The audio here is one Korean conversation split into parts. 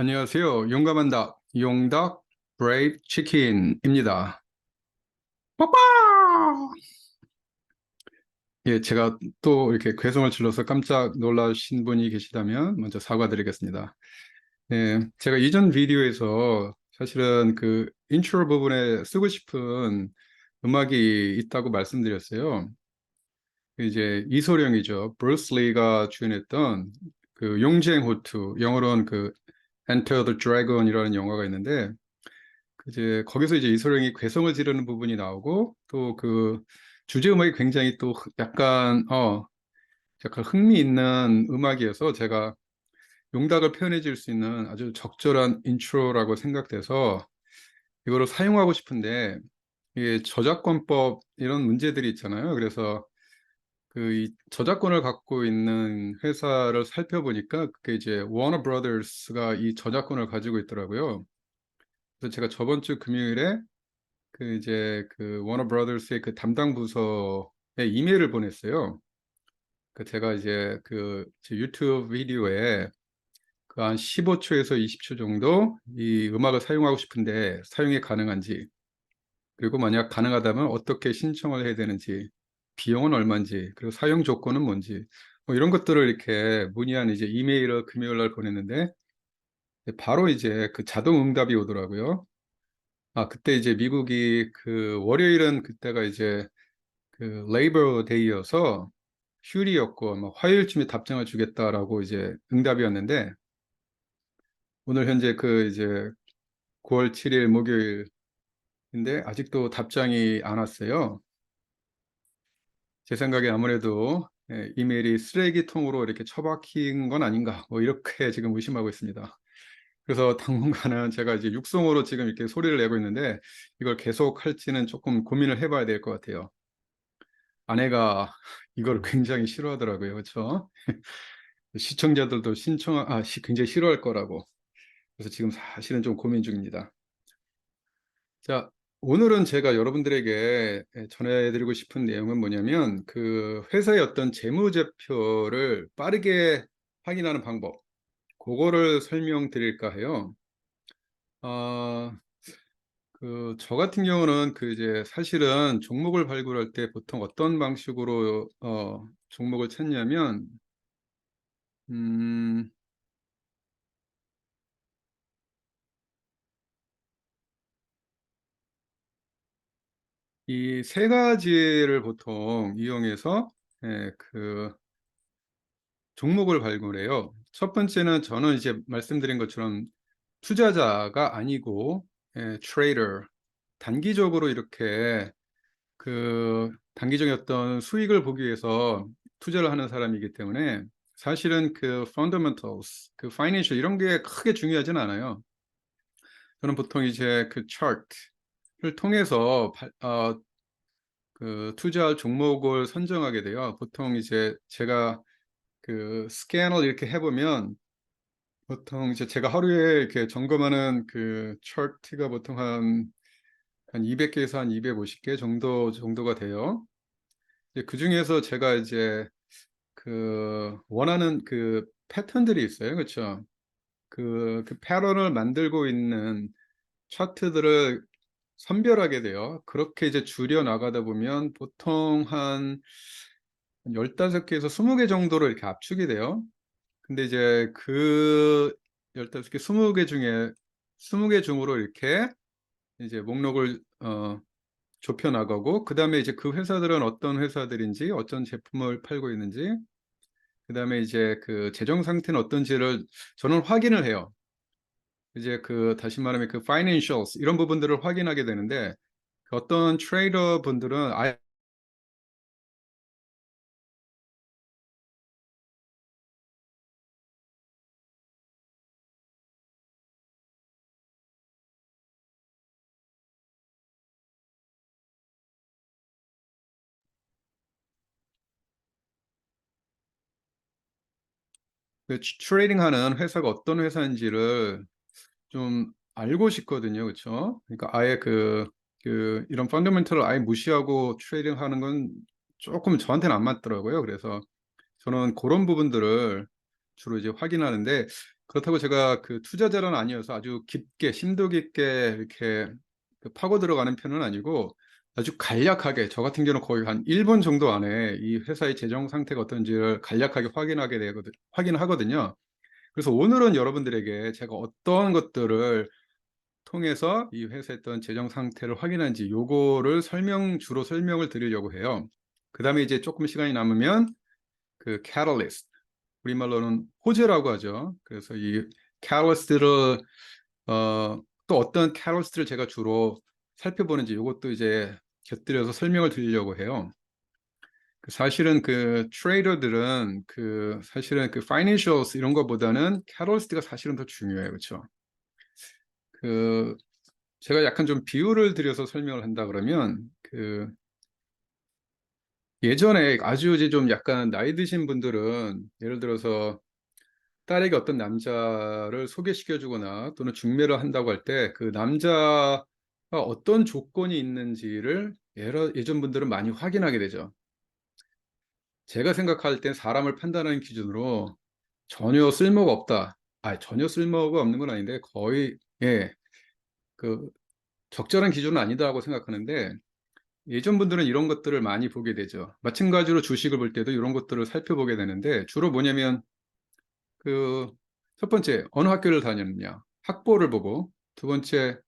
안녕하세요. 용감한 닭, 용닭 브레이브 치킨입니다. 빠빠! 예, 제가 또 이렇게 괴성을 질러서 깜짝 놀라신 분이 계시다면 먼저 사과드리겠습니다. 예, 제가 이전 비디오에서 사실은 그 인트로 부분에 쓰고 싶은 음악이 있다고 말씀드렸어요. 이제 이소룡이죠. 브루스 리가 주연했던 그 용쟁 호투, 영어로는 그 Enter the Dragon이라는 영화가 있는데 그 이제 거기서 이제 이소룡이 괴성을 지르는 부분이 나오고 또 그 주제 음악이 굉장히 또 약간 어 약간 흥미 있는 음악이어서 제가 용닭을 표현해 줄 수 있는 아주 적절한 인트로라고 생각돼서 이거를 사용하고 싶은데 이게 저작권법 이런 문제들이 있잖아요. 그래서 그이 저작권을 갖고 있는 회사를 살펴보니까 그게 이제 워너 브라더스가 이 저작권을 가지고 있더라고요. 그래서 제가 저번 주 금요일에 그 이제 그 워너 브라더스의 그 담당 부서에 이메일을 보냈어요. 그 제가 이제 그제 유튜브 비디오에 그 한 15초에서 20초 정도 이 음악을 사용하고 싶은데 사용이 가능한지 그리고 만약 가능하다면 어떻게 신청을 해야 되는지 비용은 얼마인지 그리고 사용 조건은 뭔지 뭐 이런 것들을 이렇게 문의한 이제 이메일을 금요일 날 보냈는데 바로 이제 그 자동 응답이 오더라고요. 아 그때 이제 미국이 그 월요일은 그때가 이제 그 레이버 데이여서 휴일이었고 아마 화요일쯤에 답장을 주겠다라고 이제 응답이었는데 오늘 현재 그 이제 9월 7일 목요일인데 아직도 답장이 안 왔어요. 제 생각에 아무래도 예, 이메일이 쓰레기통으로 이렇게 처박힌 건 아닌가 뭐 이렇게 지금 의심하고 있습니다. 그래서 당분간은 제가 이제 육성으로 지금 이렇게 소리를 내고 있는데 이걸 계속 할지는 조금 고민을 해봐야 될 것 같아요. 아내가 이걸 굉장히 싫어하더라고요. 그렇죠? 시청자들도 신청 아 시- 굉장히 싫어할 거라고. 그래서 지금 사실은 좀 고민 중입니다. 자, 오늘은 제가 여러분들에게 전해드리고 싶은 내용은 뭐냐면 그 회사의 어떤 재무제표를 빠르게 확인하는 방법 그거를 설명드릴까 해요. 아, 그저 같은 경우는 그 이제 사실은 종목을 발굴할 때 보통 어떤 방식으로 어, 종목을 찾냐면 음, 이 세 가지를 보통 이용해서 예, 그 종목을 발굴해요. 첫 번째는 저는 이제 말씀드린 것처럼 투자자가 아니고 예, 트레이더 단기적으로 이렇게 그 단기적인 어떤 수익을 보기 위해서 투자를 하는 사람이기 때문에 사실은 그 fundamentals, 그 financial 이런 게 크게 중요하진 않아요. 저는 보통 이제 그 차트를 통해서 발- 어, 그 투자할 종목을 선정하게 돼요. 보통 이제 제가 그 스캔을 이렇게 해보면 보통 이제 제가 하루에 이렇게 점검하는 그 차트가 보통 한, 한 200개에서 한 250개 정도 정도가 돼요. 그 중에서 제가 이제 그 원하는 그 패턴들이 있어요. 그렇죠? 그, 그 패턴을 만들고 있는 차트들을 선별하게 돼요. 그렇게 이제 줄여 나가다 보면 보통 한 15개에서 20개 정도로 이렇게 압축이 돼요. 근데 이제 그 15개, 20개 중에 20개 중으로 이렇게 이제 목록을 어, 좁혀 나가고 그 다음에 이제 그 회사들은 어떤 회사들인지 어떤 제품을 팔고 있는지 그 다음에 이제 그 재정 상태는 어떤지를 저는 확인을 해요. 이제 그 다시 말하면 그 financials 이런 부분들을 확인하게 되는데 그 어떤 트레이더 분들은 아예 그 트레이딩 하는 회사가 어떤 회사인지를 좀 알고 싶거든요. 그렇죠? 그러니까 아예 그, 그 이런 펀더멘털을 아예 무시하고 트레이딩 하는 건 조금 저한테는 안 맞더라고요. 그래서 저는 그런 부분들을 주로 이제 확인하는데 그렇다고 제가 그 투자자는 아니어서 아주 깊게 심도 깊게 이렇게 그 파고 들어가는 편은 아니고 아주 간략하게 저 같은 경우는 거의 한 1분 정도 안에 이 회사의 재정 상태가 어떤지를 간략하게 확인하게 되거든 확인하거든요. 그래서 오늘은 여러분들에게 제가 어떤 것들을 통해서 이 회사의 어떤 재정 상태를 확인한지 요거를 설명 주로 설명을 드리려고 해요. 그 다음에 이제 조금 시간이 남으면 그 catalyst 우리말로는 호재라고 하죠. 그래서 이 catalyst를 어, 또 어떤 catalyst를 제가 주로 살펴보는지 이것도 이제 곁들여서 설명을 드리려고 해요. 그 사실은 그 트레이더들은 그 사실은 그 financials 이런 거보다는 catalyst가 사실은 더 중요해요. 그렇죠? 그 제가 약간 좀 비유를 드려서 설명을 한다 그러면 그 예전에 아주 이제 좀 약간 나이 드신 분들은 예를 들어서 딸에게 어떤 남자를 소개시켜 주거나 또는 중매를 한다고 할 때 그 남자가 어떤 조건이 있는지를 예전 분들은 많이 확인하게 되죠. 제가 생각할 땐 사람을 판단하는 기준으로 전혀 쓸모가 없다. 아, 전혀 쓸모가 없는 건 아닌데 거의 예, 그 적절한 기준은 아니다라고 생각하는데 예전 분들은 이런 것들을 많이 보게 되죠. 마찬가지로 주식을 볼 때도 이런 것들을 살펴보게 되는데 주로 뭐냐면 그 첫 번째 어느 학교를 다녔느냐 학벌을 보고 두 번째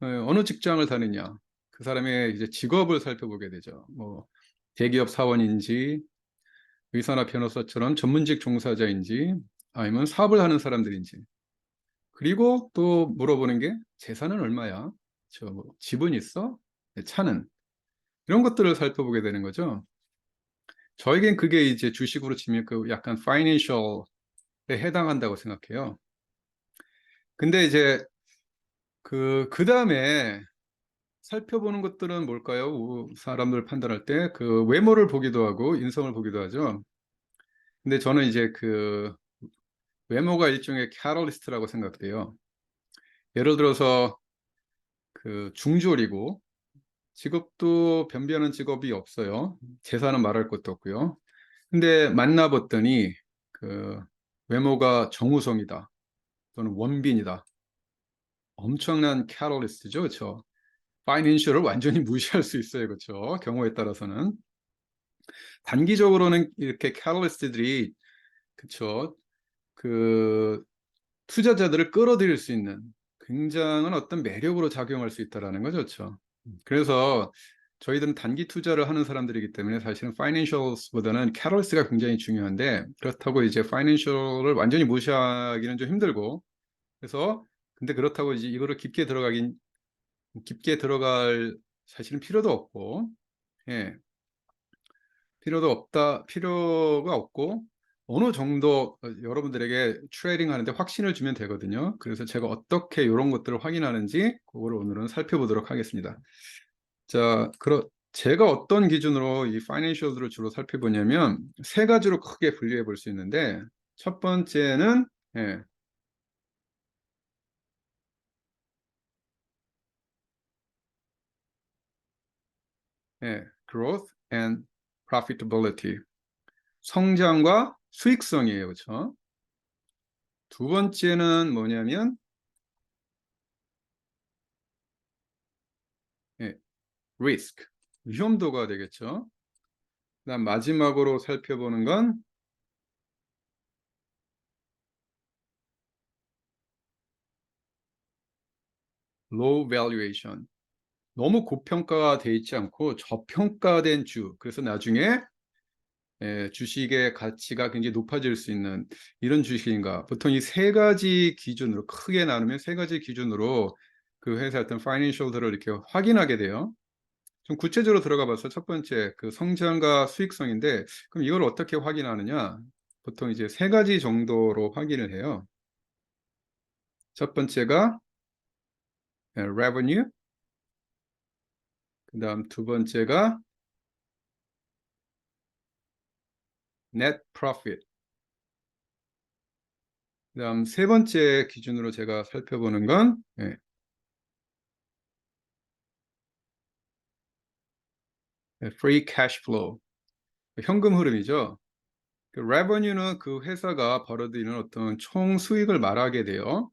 어, 어느 직장을 다니냐 그 사람의 이제 직업을 살펴보게 되죠. 뭐 대기업 사원인지 의사나 변호사처럼 전문직 종사자인지 아니면 사업을 하는 사람들인지 그리고 또 물어보는 게 재산은 얼마야? 저 뭐 집은 있어? 네, 차는 이런 것들을 살펴보게 되는 거죠. 저에겐 그게 이제 주식으로 치면 그 약간 파이낸셜에 해당한다고 생각해요. 근데 이제 그, 그 다음에 살펴보는 것들은 뭘까요? 사람들 판단할 때 그 외모를 보기도 하고 인성을 보기도 하죠. 근데 저는 이제 그 외모가 일종의 캐럴리스트라고 생각돼요. 예를 들어서 그 중졸이고 직업도 변비하는 직업이 없어요. 재산은 말할 것도 없고요. 근데 만나봤더니 그 외모가 정우성이다 또는 원빈이다. 엄청난 캐럴리스트죠, 그렇죠? 파이낸셜을 완전히 무시할 수 있어요, 그렇죠? 경우에 따라서는 단기적으로는 이렇게 캐럴리스트들이 그렇죠? 그 투자자들을 끌어들일 수 있는 굉장한 어떤 매력으로 작용할 수 있다라는 거죠, 그렇죠? 그래서 저희들은 단기 투자를 하는 사람들이기 때문에 사실은 파이낸셜스보다는 캐럴스가 굉장히 중요한데 그렇다고 이제 파이낸셜을 완전히 무시하기는 좀 힘들고 그래서 근데 그렇다고 이제 이거를 깊게 들어가긴 깊게 들어갈 사실은 필요도 없고 예 필요도 없다 필요가 없고 어느 정도 어, 여러분들에게 트레이딩 하는데 확신을 주면 되거든요. 그래서 제가 어떻게 이런 것들을 확인하는지 그거를 오늘은 살펴보도록 하겠습니다. 자, 그럼 제가 어떤 기준으로 이 파이낸셜들을 주로 살펴보냐면 세 가지로 크게 분류해 볼 수 있는데 첫 번째는 예, 예, growth and profitability 성장과 수익성이에요. 그렇죠? 두 번째는 뭐냐면 예, risk, 위험도가 되겠죠. 그다음 마지막으로 살펴보는 건 low valuation. 너무 고평가가 돼 있지 않고 저평가된 주. 그래서 나중에 예, 주식의 가치가 굉장히 높아질 수 있는 이런 주식인가. 보통 이 세 가지 기준으로 크게 나누면 세 가지 기준으로 그 회사의 어떤 파이낸셜들을 이렇게 확인하게 돼요. 좀 구체적으로 들어가 봐서 첫 번째 그 성장과 수익성인데 그럼 이걸 어떻게 확인하느냐? 보통 이제 세 가지 정도로 확인을 해요. 첫 번째가 예, revenue, 그 다음 두 번째가 net profit. 그 다음 세 번째 기준으로 제가 살펴보는 건 예. free cash flow. 현금 흐름이죠. 그 revenue는 그 회사가 벌어들이는 어떤 총 수익을 말하게 돼요.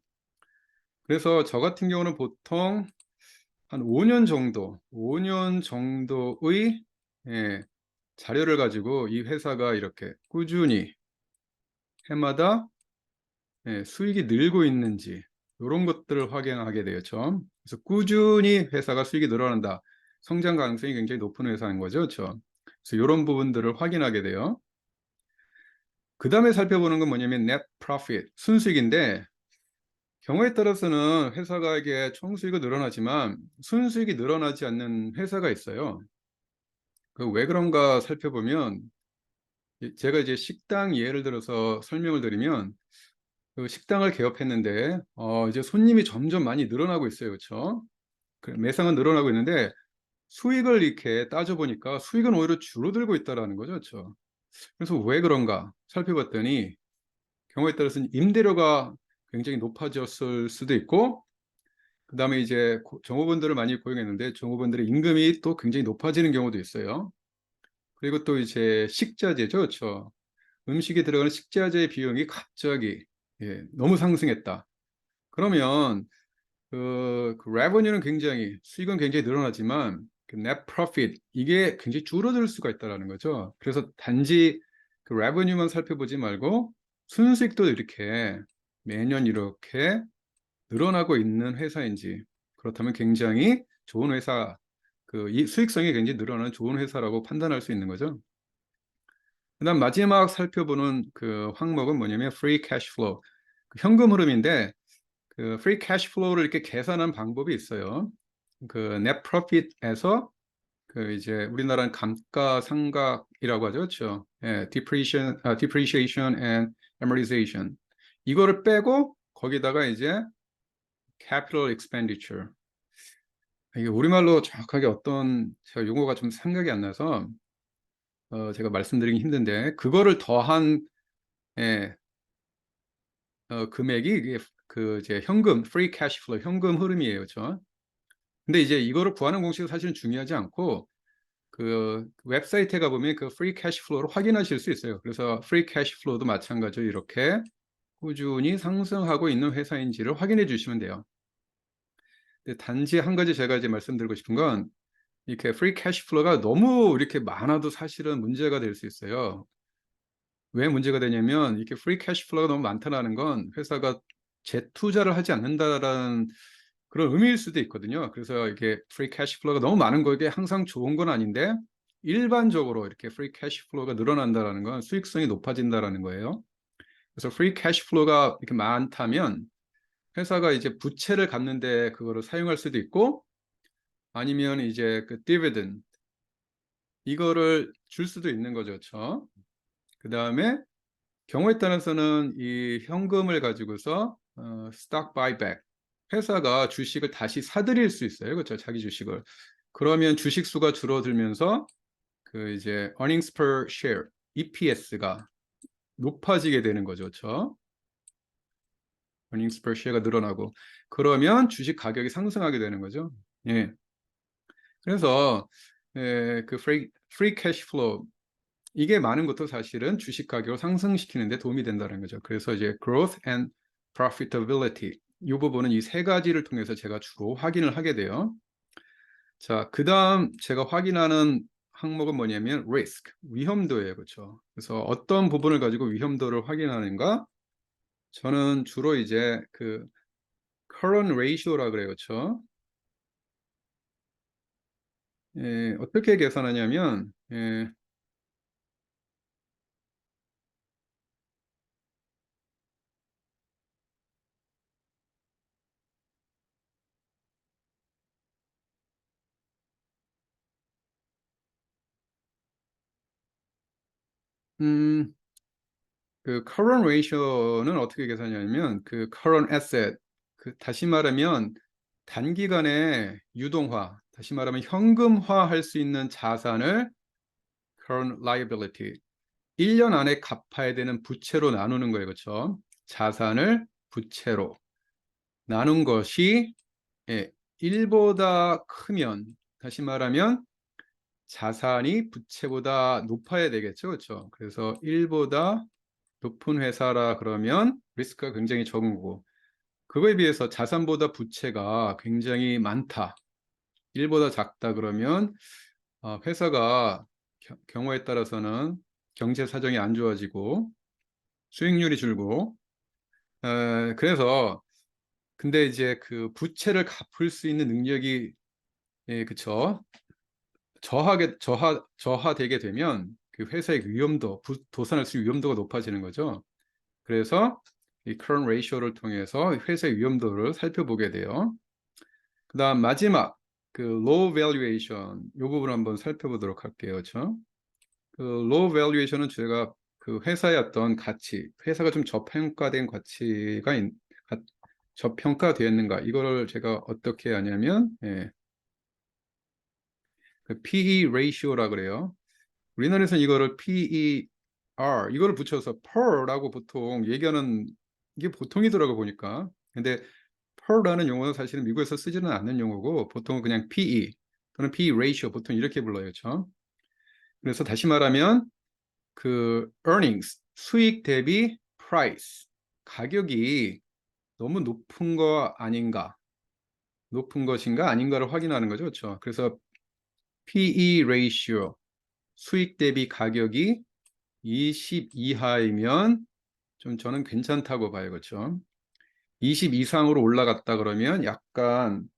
그래서 저 같은 경우는 보통 한 5년 정도, 5년 정도의 예, 자료를 가지고 이 회사가 이렇게 꾸준히 해마다 예, 수익이 늘고 있는지 이런 것들을 확인하게 되죠. 그래서 꾸준히 회사가 수익이 늘어난다. 성장 가능성이 굉장히 높은 회사인 거죠. 그렇죠? 그래서 이런 부분들을 확인하게 돼요. 그 다음에 살펴보는 건 뭐냐면 net profit, 순수익인데 경우에 따라서는 회사가 이게 총 수익이 늘어나지만 순수익이 늘어나지 않는 회사가 있어요. 그 왜 그런가 살펴보면 이- 제가 이제 식당 예를 들어서 설명을 드리면 그 식당을 개업했는데 어 이제 손님이 점점 많이 늘어나고 있어요. 그렇죠? 그 매상은 늘어나고 있는데 수익을 이렇게 따져 보니까 수익은 오히려 줄어들고 있다라는 거죠. 그렇죠? 그래서 왜 그런가 살펴봤더니 경우에 따라서는 임대료가 굉장히 높아졌을 수도 있고 그 다음에 이제 고- 종업원들을 많이 고용했는데 종업원들의 임금이 또 굉장히 높아지는 경우도 있어요. 그리고 또 이제 식자재죠. 그렇죠? 음식이 들어가는 식자재 비용이 갑자기 예, 너무 상승했다. 그러면 그, 그 revenue는 굉장히 수익은 굉장히 늘어나지만 그 net profit 이게 굉장히 줄어들 수가 있다라는 거죠. 그래서 단지 그 revenue만 살펴보지 말고 순수익도 이렇게 매년 이렇게 늘어나고 있는 회사인지 그렇다면 굉장히 좋은 회사 그이 수익성이 굉장히 늘어나는 좋은 회사라고 판단할 수 있는 거죠. 그다음 마지막 살펴보는 그 항목은 뭐냐면 free cash flow 그 현금 흐름인데 그 free cash flow를 이렇게 계산한 방법이 있어요. 그 net profit에서 그 이제 우리나라는 감가상각이라고 하죠, 그렇죠? 예, depreciation, 아, depreciation and amortization 이거를 빼고 거기다가 이제 capital expenditure 이게 우리말로 정확하게 어떤 제가 용어가 좀 생각이 안 나서 어, 제가 말씀드리기 힘든데 그거를 더한 예, 어, 금액이 그 이제 현금 free cash flow 현금 흐름이에요, 그렇죠? 근데 이제 이거를 구하는 공식은 사실은 중요하지 않고 그 웹사이트에 가보면 그 free cash flow를 확인하실 수 있어요. 그래서 free cash flow도 마찬가지로 이렇게 꾸준히 상승하고 있는 회사인지를 확인해 주시면 돼요. 단지 한 가지 제가 이제 말씀드리고 싶은 건 이렇게 free cash flow가 너무 이렇게 많아도 사실은 문제가 될 수 있어요. 왜 문제가 되냐면 이렇게 free cash flow가 너무 많다는 건 회사가 재투자를 하지 않는다라는 그런 의미일 수도 있거든요. 그래서 이게 free cash flow가 너무 많은 거 이게 항상 좋은 건 아닌데 일반적으로 이렇게 free cash flow가 늘어난다라는 건 수익성이 높아진다라는 거예요. 그래서 free cash flow가 이렇게 많다면 회사가 이제 부채를 갚는데 그거를 사용할 수도 있고 아니면 이제 그 dividend 이거를 줄 수도 있는 거죠. 그렇죠? 그 다음에 경우에 따라서는 이 현금을 가지고서 어, stock buyback 회사가 주식을 다시 사들일 수 있어요. 그렇죠? 자기 주식을. 그러면 주식 수가 줄어들면서 그 이제 earnings per share EPS가 높아지게 되는 거죠. 그렇죠? earnings per share가 늘어나고 그러면 주식 가격이 상승하게 되는 거죠. 예. 그래서 예, 그 free, free cash flow 이게 많은 것도 사실은 주식 가격을 상승시키는 데 도움이 된다는 거죠. 그래서 이제 growth and profitability 이 부분은 이 세 가지를 통해서 제가 주로 확인을 하게 돼요. 자, 그 다음 제가 확인하는 항목은 뭐냐면 risk, 위험도예요. 그렇죠? 그래서 어떤 부분을 가지고 위험도를 확인하는가? 저는 주로 이제 그 current ratio라 그래요. 그렇죠? 예, 어떻게 계산하냐면 예, 음, 그 current ratio는 어떻게 계산하냐면 그 current asset 그 다시 말하면 단기간에 유동화 다시 말하면 현금화할 수 있는 자산을 current liability 1년 안에 갚아야 되는 부채로 나누는 거예요. 그렇죠? 자산을 부채로 나눈 것이 예, 1보다 크면 다시 말하면 자산이 부채보다 높아야 되겠죠. 그렇죠? 그래서 1보다 높은 회사라 그러면 리스크가 굉장히 적은 거고 그거에 비해서 자산보다 부채가 굉장히 많다. 1보다 작다 그러면 어, 회사가 겨- 경우에 따라서는 경제 사정이 안 좋아지고 수익률이 줄고 에, 그래서 근데 이제 그 부채를 갚을 수 있는 능력이 예, 그쵸 저하게 저하 저하되게 되면 그 회사의 위험도 부, 도산할 수 있는 위험도가 높아지는 거죠. 그래서 이 current ratio를 통해서 회사의 위험도를 살펴보게 돼요. 그다음 마지막 그 low valuation 이 부분 한번 살펴보도록 할게요. 그렇죠? 그 low valuation은 제가 그 회사의 어떤 가치, 회사가 좀 저평가된 가치가 있, 가, 저평가되었는가 이거를 제가 어떻게 하냐면 예. 그 PE ratio라 그래요. 우리나라에서는 이거를 PER 이거를 붙여서 PER라고 보통 얘기하는 이게 보통이더라고 보니까. 근데 PER라는 용어는 사실은 미국에서 쓰지는 않는 용어고 보통은 그냥 PE 또는 PE ratio 보통 이렇게 불러요. 그렇죠? 그래서 다시 말하면 그 earnings 수익 대비 price 가격이 너무 높은 거 아닌가 높은 것인가 아닌가를 확인하는 거죠. 그렇죠? 그래서 PE ratio 수익 대비 가격이 20 이하이면 좀 저는 괜찮다고 봐요. 그렇죠? 20 이상으로 올라갔다 그러면 약간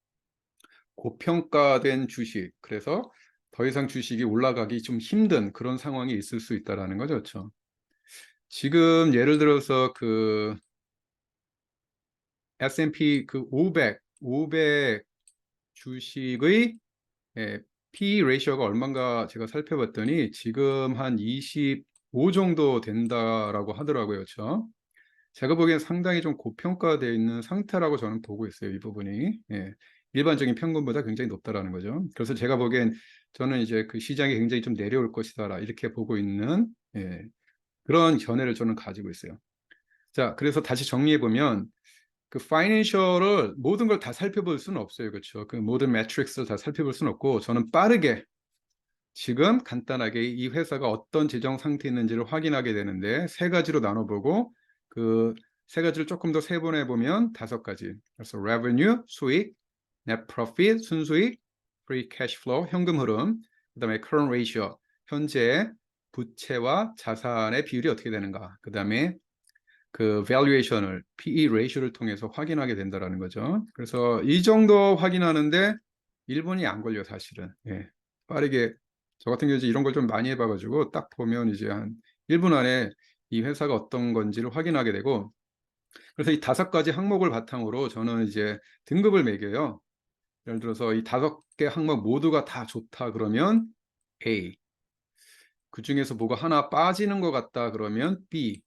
고평가된 주식 그래서 더 이상 주식이 올라가기 좀 힘든 그런 상황이 있을 수 있다라는 거죠. 그렇죠? 지금 예를 들어서 그 S&P 그 500, 500 주식의 예, P/E 레이셔가 얼마인가 제가 살펴봤더니 지금 한 25 정도 된다라고 하더라고요. 그렇죠? 제가 보기엔 상당히 좀 고평가되어 있는 상태라고 저는 보고 있어요. 이 부분이. 예, 일반적인 평균보다 굉장히 높다라는 거죠. 그래서 제가 보기엔 저는 이제 그 시장이 굉장히 좀 내려올 것이다 이렇게 보고 있는 예, 그런 견해를 저는 가지고 있어요. 자, 그래서 다시 정리해 보면 그 파이낸셜을 모든 걸 다 살펴볼 수는 없어요. 그렇죠? 그 모든 매트릭스를 다 살펴볼 수는 없고 저는 빠르게 지금 간단하게 이 회사가 어떤 재정 상태에 있는지를 확인하게 되는데 세 가지로 나눠보고 그 세 가지를 조금 더 세분해 보면 다섯 가지. 그래서 revenue 수익, net profit 순수익, free cash flow 현금 흐름, 그다음에 current ratio 현재 부채와 자산의 비율이 어떻게 되는가. 그다음에 그 valuation을 PE ratio를 통해서 확인하게 된다라는 거죠. 그래서 이 정도 확인하는데 1분이 안 걸려 사실은. 예. 빠르게 저 같은 경우 이제 이런 걸 좀 많이 해봐 가지고 딱 보면 이제 한 1분 안에 이 회사가 어떤 건지를 확인하게 되고 그래서 이 다섯 가지 항목을 바탕으로 저는 이제 등급을 매겨요. 예를 들어서 이 다섯 개 항목 모두가 다 좋다 그러면 A 그 중에서 뭐가 하나 빠지는 것 같다 그러면 B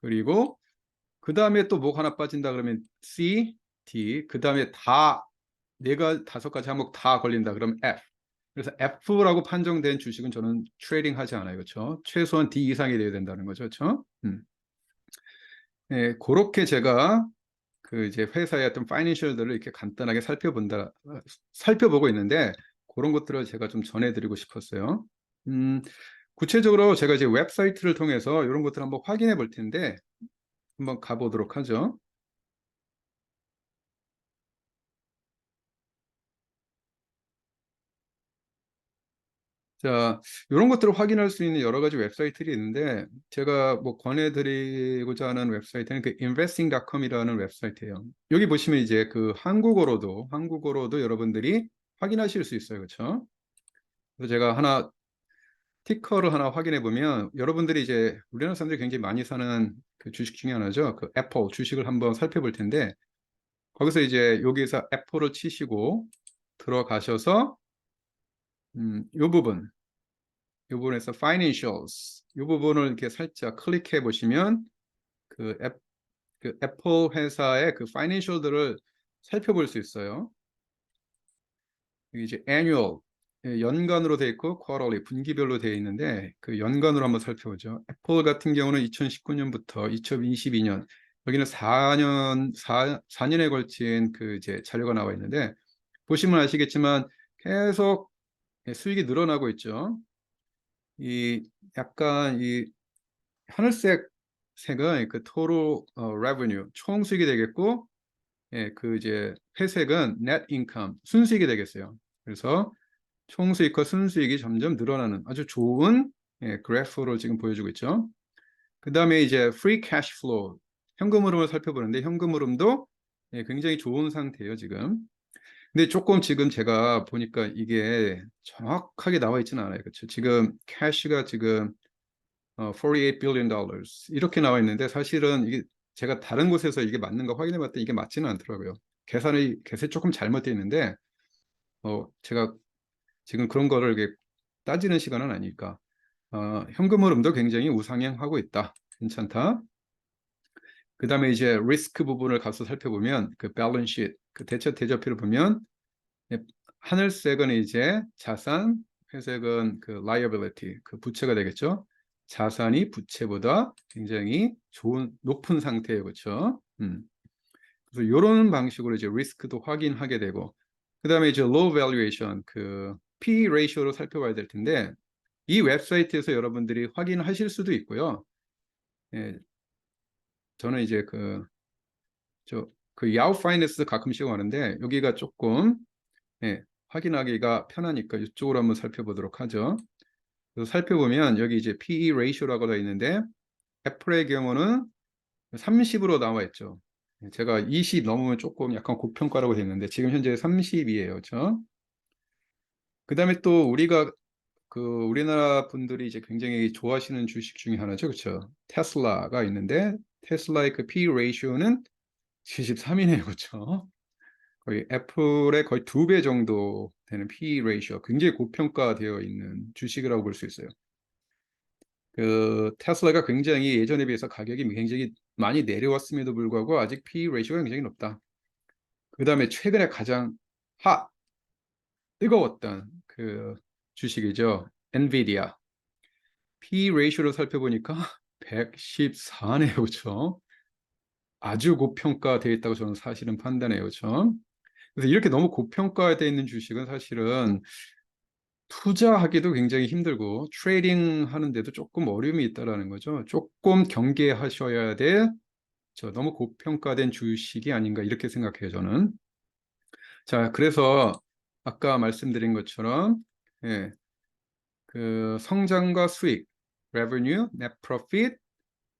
그리고 그 다음에 또 뭐가 하나 빠진다 그러면 C, D 그 다음에 다 네가 다섯 가지 항목 다 걸린다 그러면 F 그래서 F라고 판정된 주식은 저는 트레이딩 하지 않아요. 그렇죠? 최소한 D 이상이 돼야 된다는 거죠. 그렇죠? 음. 네, 그렇게 제가 그 이제 회사의 어떤 파이낸셜들을 이렇게 간단하게 살펴본다 살펴보고 있는데 그런 것들을 제가 좀 전해드리고 싶었어요. 음, 구체적으로 제가 이제 웹사이트를 통해서 이런 것들을 한번 확인해 볼 텐데 한번 가보도록 하죠. 자, 이런 것들을 확인할 수 있는 여러 가지 웹사이트들이 있는데 제가 뭐 권해드리고자 하는 웹사이트는 그 investing.com이라는 웹사이트예요. 여기 보시면 이제 그 한국어로도 한국어로도 여러분들이 확인하실 수 있어요, 그렇죠? 그래서 제가 하나 티커를 하나 확인해 보면 여러분들이 이제 우리나라 사람들이 굉장히 많이 사는 그 주식 중에 하나죠. 그 애플 주식을 한번 살펴볼 텐데 거기서 이제 여기서 애플을 치시고 들어가셔서 음, 이 부분, 이 부분에서 financials, 이 부분을 이렇게 살짝 클릭해 보시면 그, 앱, 그 애플 회사의 그 financial들을 살펴볼 수 있어요. 이제 annual, 예, 연간으로 되어 있고 quarterly, 분기별로 되어 있는데 그 연간으로 한번 살펴보죠. 애플 같은 경우는 2019년부터 2022년, 여기는 4년, 4, 4년에 걸친 그 이제 자료가 나와 있는데 보시면 아시겠지만 계속 예, 수익이 늘어나고 있죠. 이 약간 이 하늘색 색은 그 total 어, revenue 총 수익이 되겠고, 예, 그 이제 회색은 net income 순수익이 되겠어요. 그래서 총 수익과 순수익이 점점 늘어나는 아주 좋은 예, 그래프로 지금 보여주고 있죠. 그 다음에 이제 free cash flow 현금 흐름을 살펴보는데 현금 흐름도 예, 굉장히 좋은 상태예요 지금. 근데 조금 지금 제가 보니까 이게 정확하게 나와 있지는 않아요. 그렇죠? 지금 캐시가 지금 어, 48 billion dollars 이렇게 나와 있는데 사실은 이게 제가 다른 곳에서 이게 맞는가 확인해 봤더니 이게 맞지는 않더라고요. 계산이 계산이 조금 잘못되어 있는데 어, 제가 지금 그런 거를 따지는 시간은 아니니까 어, 현금 흐름도 굉장히 우상향하고 있다. 괜찮다. 그 다음에 이제 리스크 부분을 가서 살펴보면 그 밸런스 그 대처 대조표를 보면 예, 하늘색은 이제 자산, 회색은 그 liability, 그 부채가 되겠죠. 자산이 부채보다 굉장히 좋은 높은 상태예요, 그렇죠? 음. 그래서 이런 방식으로 이제 리스크도 확인하게 되고, 그 다음에 이제 low valuation, 그 P ratio로 살펴봐야 될 텐데, 이 웹사이트에서 여러분들이 확인하실 수도 있고요. 예, 저는 이제 그, 저, 그 야후 파이낸스 가끔씩 하는데, 여기가 조금, 예, 확인하기가 편하니까 이쪽으로 한번 살펴보도록 하죠. 살펴보면 여기 이제 PE ratio라고 되어 있는데, 애플의 경우는 30으로 나와 있죠. 예, 제가 20 넘으면 조금 약간 고평가라고 되어 있는데, 지금 현재 30이에요. 그렇죠? 그 다음에 또 우리가 그 우리나라 분들이 이제 굉장히 좋아하시는 주식 중에 하나죠. 그렇죠? 테슬라가 있는데 테슬라의 그 P ratio는 73이네요. 그렇죠? 거의 애플의 거의 두 배 정도 되는 P ratio. 굉장히 고평가되어 있는 주식이라고 볼 수 있어요. 그 테슬라가 굉장히 예전에 비해서 가격이 굉장히 많이 내려왔음에도 불구하고 아직 P ratio가 굉장히 높다. 그 다음에 최근에 가장 핫 뜨거웠던 그 주식이죠. 엔비디아. P 레이쇼를 살펴보니까 114네요. 그렇죠? 아주 고평가되어 있다고 저는 사실은 판단해요. 그렇죠? 그래서 이렇게 너무 고평가되어 있는 주식은 사실은 투자하기도 굉장히 힘들고 트레이딩 하는데도 조금 어려움이 있다라는 거죠. 조금 경계하셔야 돼. 저 너무 고평가된 주식이 아닌가 이렇게 생각해요. 저는. 자, 그래서 아까 말씀드린 것처럼 예, 그 성장과 수익, revenue, net profit,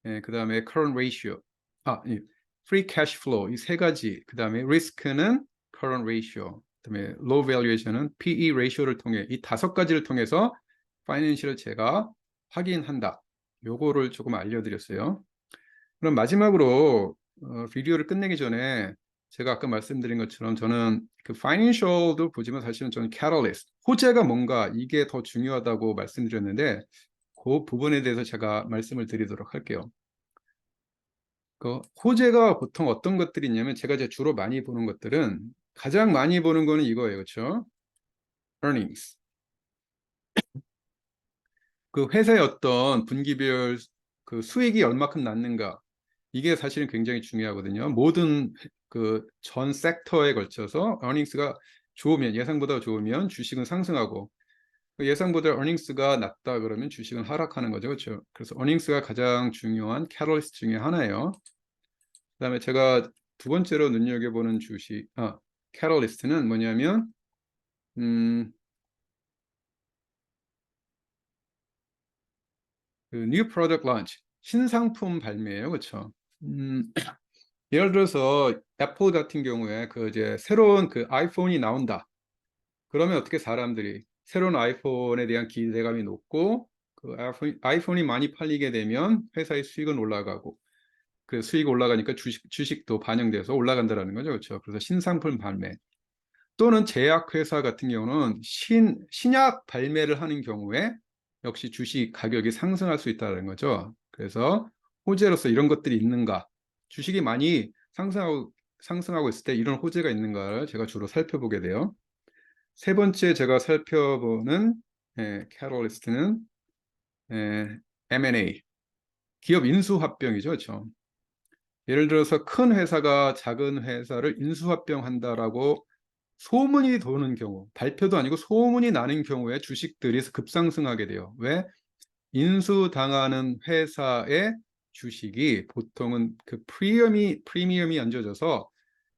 예, 그 다음에 current ratio, 아, 예, free cash flow 이 세 가지, 그 다음에 risk는 current ratio, 그 다음에 low valuation은 PE ratio를 통해 이 다섯 가지를 통해서 파이낸셜을 제가 확인한다. 요거를 조금 알려드렸어요. 그럼 마지막으로 어, 비디오를 끝내기 전에 제가 아까 말씀드린 것처럼 저는 그 파이낸셜도 보지만 사실은 저는 catalyst, 호재가 뭔가 이게 더 중요하다고 말씀드렸는데 그 부분에 대해서 제가 말씀을 드리도록 할게요. 그 호재가 보통 어떤 것들이 있냐면 제가 이제 주로 많이 보는 것들은 가장 많이 보는 거는 이거예요. 그렇죠? earnings. 그 회사의 어떤 분기별 그 수익이 얼마큼 났는가 이게 사실은 굉장히 중요하거든요. 모든 그 전 섹터에 걸쳐서 earnings가 좋으면 예상보다 좋으면 주식은 상승하고 그 예상보다 earnings가 낮다 그러면 주식은 하락하는 거죠. 그렇죠? 그래서 earnings가 가장 중요한 캐럴리스트 중에 하나예요. 그다음에 제가 두 번째로 눈여겨보는 주식 아 캐럴리스트는 뭐냐면 음, 그 new product launch 신상품 발매예요. 그렇죠? 음, 예를 들어서 애플 같은 경우에 그 이제 새로운 그 아이폰이 나온다. 그러면 어떻게 사람들이 새로운 아이폰에 대한 기대감이 높고 그 아이폰, 아이폰이 많이 팔리게 되면 회사의 수익은 올라가고 그 수익 올라가니까 주식, 주식도 반영돼서 올라간다라는 거죠. 그렇죠. 그래서 신상품 발매 또는 제약회사 같은 경우는 신, 신약 발매를 하는 경우에 역시 주식 가격이 상승할 수 있다는 거죠. 그래서 호재로서 이런 것들이 있는가 주식이 많이 상승하고, 상승하고 있을 때 이런 호재가 있는가를 제가 주로 살펴보게 돼요. 세 번째 제가 살펴보는 예, 캐럴리스트는 예, M&A 기업 인수합병이죠. 그렇죠? 예를 들어서 큰 회사가 작은 회사를 인수합병한다라고 소문이 도는 경우, 발표도 아니고 소문이 나는 경우에 주식들이 급상승하게 돼요. 왜? 인수당하는 회사의 주식이 보통은 그 프리미엄이 프리미엄이 얹어져서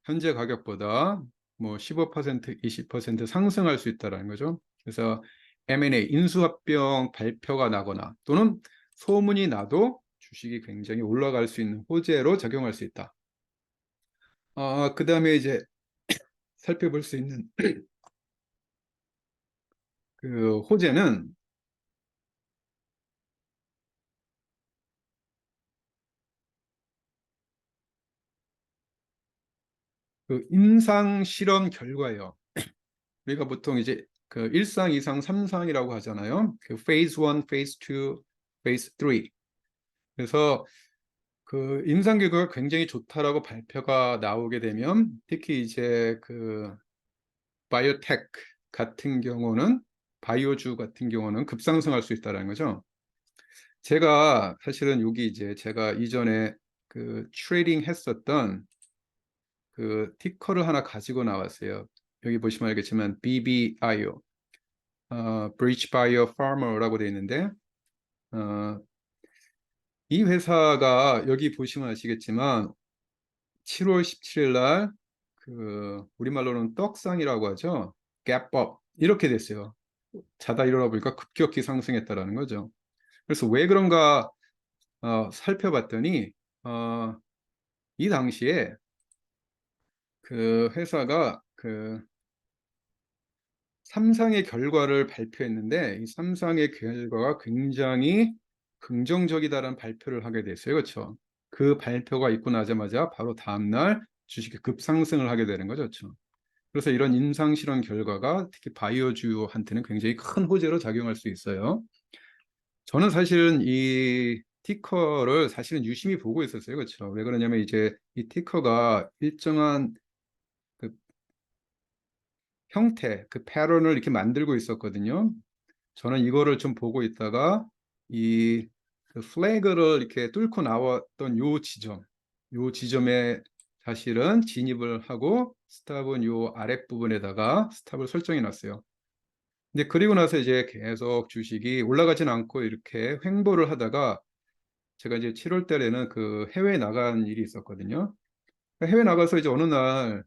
현재 가격보다 뭐 15% 20% 상승할 수 있다라는 거죠. 그래서 M&A 인수합병 발표가 나거나 또는 소문이 나도 주식이 굉장히 올라갈 수 있는 호재로 작용할 수 있다. 어, 그 다음에 이제 살펴볼 수 있는 그 호재는 그 임상 실험 결과예요. 우리가 보통 이제 그 1상, 2상, 3상이라고 하잖아요. 그 phase 1, phase 2, phase 3. 그래서 그 임상 결과가 굉장히 좋다라고 발표가 나오게 되면 특히 이제 그 바이오텍 같은 경우는 바이오주 같은 경우는 급상승할 수 있다는 거죠. 제가 사실은 여기 이제 제가 이전에 그 트레이딩 했었던 그 티커를 하나 가지고 나왔어요. 여기 보시면 알겠지만 BBIO, 어, Bridge Bio Pharma라고 되어 있는데 어, 이 회사가 여기 보시면 아시겠지만 7월 17일 날 그 우리말로는 떡상이라고 하죠. 갭업 이렇게 됐어요. 자다 일어나 보니까 급격히 상승했다라는 거죠. 그래서 왜 그런가 어, 살펴봤더니 어, 이 당시에 그 회사가 그 삼상의 결과를 발표했는데 이 삼상의 결과가 굉장히 긍정적이다라는 발표를 하게 됐어요. 그렇죠? 그 발표가 있고 나자마자 바로 다음 날 주식이 급상승을 하게 되는 거죠. 그렇죠? 그래서 이런 임상 실험 결과가 특히 바이오주한테는 굉장히 큰 호재로 작용할 수 있어요. 저는 사실은 이 티커를 사실은 유심히 보고 있었어요. 그렇죠? 왜 그러냐면 이제 이 티커가 일정한 그 형태, 그 패런을 이렇게 만들고 있었거든요. 저는 이거를 좀 보고 있다가 이 그 플래그를 이렇게 뚫고 나왔던 요 지점, 요 지점에 사실은 진입을 하고 스탑은 요 아랫부분에다가 스탑을 설정해 놨어요. 근데 그리고 나서 이제 계속 주식이 올라가진 않고 이렇게 횡보를 하다가 제가 이제 7월 달에는 그 해외에 나간 일이 있었거든요. 해외 나가서 이제 어느 날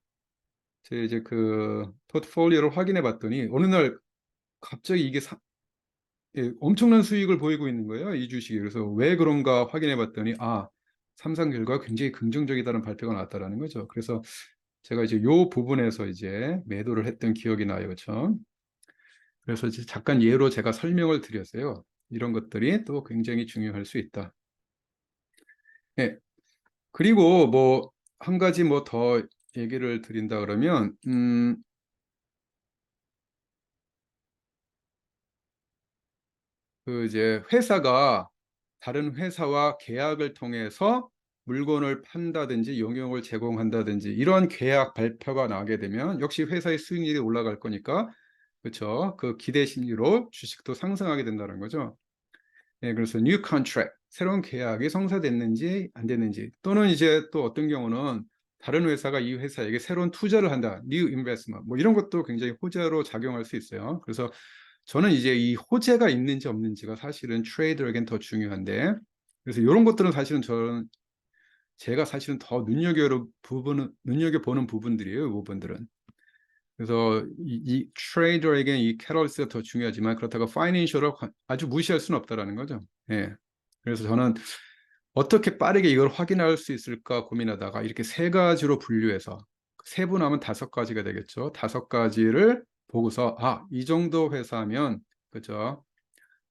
제 이제 그 포트폴리오를 확인해 봤더니 어느 날 갑자기 이게 사, 예, 엄청난 수익을 보이고 있는 거예요. 이 주식이. 그래서 왜 그런가 확인해 봤더니 아, 삼상 결과가 굉장히 긍정적이다는 발표가 나왔다라는 거죠. 그래서 제가 이제 요 부분에서 이제 매도를 했던 기억이 나요. 그렇죠? 그래서 이제 잠깐 예로 제가 설명을 드렸어요. 이런 것들이 또 굉장히 중요할 수 있다. 예. 그리고 뭐 한 가지 뭐 더 얘기를 드린다 그러면 음, 그 이제 회사가 다른 회사와 계약을 통해서 물건을 판다든지 용역을 제공한다든지 이런 계약 발표가 나게 되면 역시 회사의 수익률이 올라갈 거니까 그렇죠. 그 기대 심리로 주식도 상승하게 된다는 거죠. 네, 그래서 new contract 새로운 계약이 성사됐는지 안 됐는지 또는 이제 또 어떤 경우는 다른 회사가 이 회사에게 새로운 투자를 한다. new investment 뭐 이런 것도 굉장히 호재로 작용할 수 있어요. 그래서 저는 이제 이 호재가 있는지 없는지가 사실은 트레이더에겐 더 중요한데 그래서 이런 것들은 사실은 저는 제가 사실은 더 눈여겨 부분은 눈여겨 보는 부분들이에요. 이 부분들은. 그래서 이, 이 트레이더에게 이 캐럴스가 더 중요하지만 그렇다고 파이낸셜을 아주 무시할 수는 없다라는 거죠. 예. 그래서 저는 어떻게 빠르게 이걸 확인할 수 있을까 고민하다가 이렇게 세 가지로 분류해서 세분하면 다섯 가지가 되겠죠. 다섯 가지를 보고서 아, 이 정도 회사면 그죠?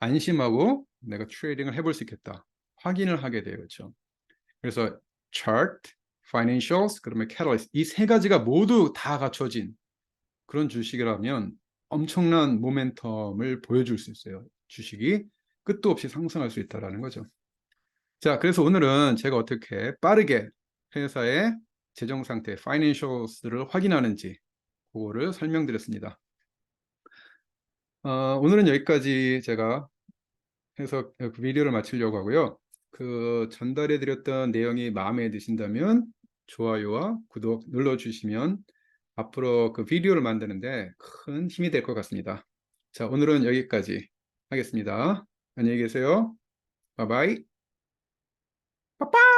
안심하고 내가 트레이딩을 해볼 수 있겠다. 확인을 하게 돼요. 그렇죠? 그래서 chart, financials, 그러면 catalyst 이 세 가지가 모두 다 갖춰진 그런 주식이라면 엄청난 모멘텀을 보여줄 수 있어요. 주식이 끝도 없이 상승할 수 있다라는 거죠. 자, 그래서 오늘은 제가 어떻게 빠르게 회사의 재정 상태, financials를 확인하는지 그거를 설명드렸습니다. 어, 오늘은 여기까지 제가 해서 그 비디오를 마치려고 하고요. 그 전달해 드렸던 내용이 마음에 드신다면 좋아요와 구독 눌러주시면 앞으로 그 비디오를 만드는데 큰 힘이 될 것 같습니다. 자, 오늘은 여기까지 하겠습니다. 안녕히 계세요. 바이바이. 빠빠!